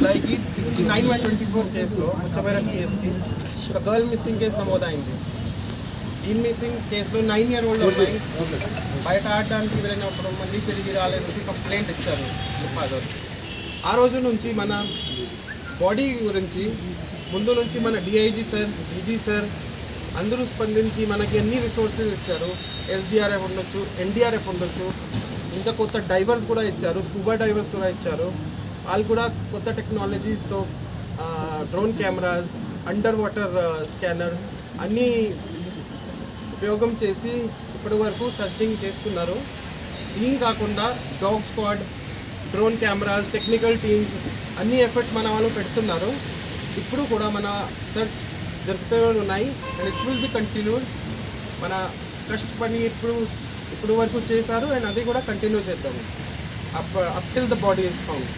జూలైకి sixty nine by twenty four కేసులో ముచ్చబైరం కేసుకి ఒక గర్ల్ మిస్సింగ్ కేసు నమోదైంది. ఈ మిస్సింగ్ కేసులో నైన్ ఇయర్ ఓల్డ్ అమ్మాయి బయట ఆడడానికి వెళ్ళినప్పుడు మళ్ళీ తిరిగి రాలేదని కంప్లైంట్ ఇచ్చారు ఫాదర్ ఆ రోజు నుంచి మన బాడీ గురించి ముందు నుంచి మన డిఐజీ సార్ డీజీ సార్ అందరూ స్పందించి మనకి ఎన్ని రిసోర్సెస్ ఇచ్చారు ఎస్డిఆర్ఎఫ్ ఉండొచ్చు ఎన్డీఆర్ఎఫ్ ఉండొచ్చు ఇంకా కొత్త డైవర్స్ కూడా ఇచ్చారు స్కూబా డైవర్స్ కూడా ఇచ్చారు. వాళ్ళు కూడా కొత్త టెక్నాలజీస్తో drone cameras under water scanner అన్నీ ఉపయోగం చేసి ఇప్పటి వరకు సర్చింగ్ చేస్తున్నారు. దీని కాకుండా dog squad drone cameras technical teams అన్ని ఎఫర్ట్స్ మన వాళ్ళు పెడుతున్నారు. ఇప్పుడు కూడా మన సెర్చ్ జరుపుతూనే ఉన్నాయి. And it will be continued మన కష్ట పని ఇప్పుడు ఇప్పుడు వరకు చేశారు. అండ్ అది కూడా కంటిన్యూ చేద్దాము. Up up till the body is found